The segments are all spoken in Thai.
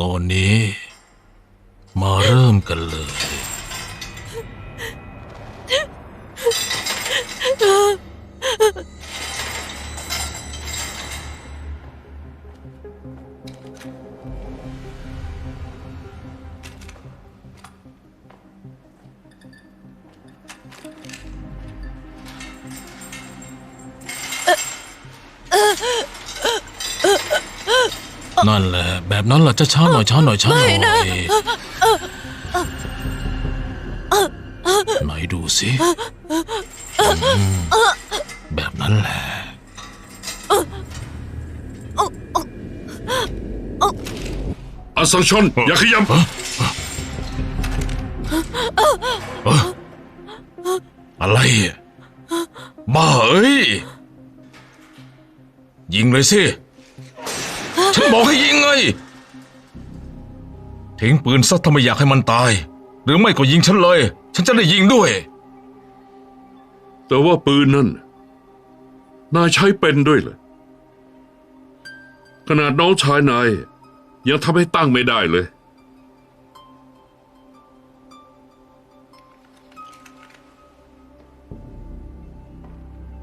ตอนนี้ มาเริ่มกันเลย นั่นแหละ แบบนั้นล่ะจะช้าหน่อยช้าหน่อยช้าหน่อยไหนดูสิอืมแบบนั้นแหละอาสังชน อย่าขยับอะไรอะบ้าเอ้ยยิงเลยสิ ฉันบอกให้ยิงไงทิ้งปืนซะถ้าไม่อยากให้มันตาย หรือไม่ก็ยิงฉันเลย ฉันจะได้ยิงด้วย แต่ว่าปืนนั่นนายใช้เป็นด้วยเลย ขนาดน้องชายนาย ยังทำให้ตั้งไม่ได้เลย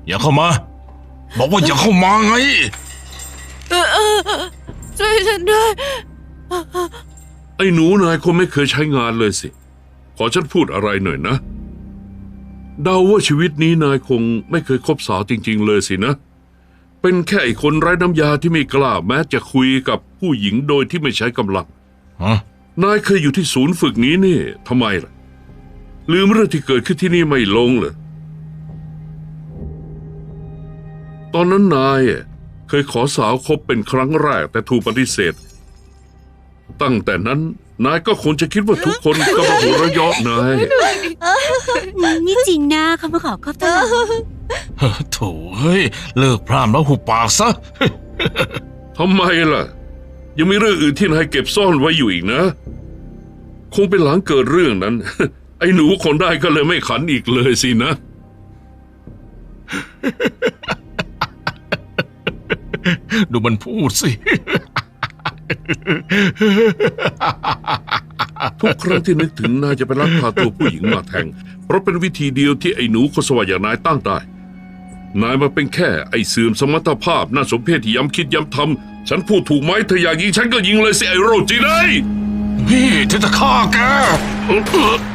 อย่าเข้ามา บอกว่าอย่าเข้ามาไง ช่วยฉันด้วย ไอ้หนูนายคงไม่เคยใช้งานเลยสิ ขอฉันพูดอะไรหน่อยนะ เดาว่าชีวิตนี้นายคงไม่เคยคบสาวจริง ๆ เลยสินะ เป็นแค่ไอ้คนไร้น้ำยาที่ไม่กล้าแม้จะคุยกับผู้หญิงโดยที่ไม่ใช้กำลังฮะนายเคยอยู่ที่ศูนย์ฝึกนี้นี่ทำไมล่ะ ลืมเรื่องที่เกิดขึ้นที่นี่ไม่ลงเลยตอนนั้นนายอะ เคยขอสาวคบเป็นครั้งแรกแต่ถูกปฏิเสธ ตั้งแต่นั้นนายก็คงจะคิดว่าทุกคนก็มาหัวเราะเยาะนาย นี่จริงนะเขามาขอคบตลอดโถ่เฮ้ยเลิกพรามแล้วหุบปากซะ ทำไมล่ะ ยังมีเรื่องอื่นที่นายเก็บซ่อนไว้อยู่อีกนะ คงเป็นหลังเกิดเรื่องนั้น ไอ้หนูคนได้ก็เลยไม่ขันอีกเลยสินะ ดูมันพูดสิ ทุกครั้งที่นึกถึงนายจะไปลักพาตัวผู้หญิงมาแทง เพราะเป็นวิธีเดียวที่ไอ้หนูคนสวายอย่างนายตั้งได้ นายมาเป็นแค่ไอ้เสื่อมสมรรถภาพน่าสมเพชที่ย้ำคิดย้ำทำฉันพูดถูกไหมเธออยากยิงฉันก็ยิงเลยสิไอ้โรจีได้ยพี่ฉันจะฆ่าแกค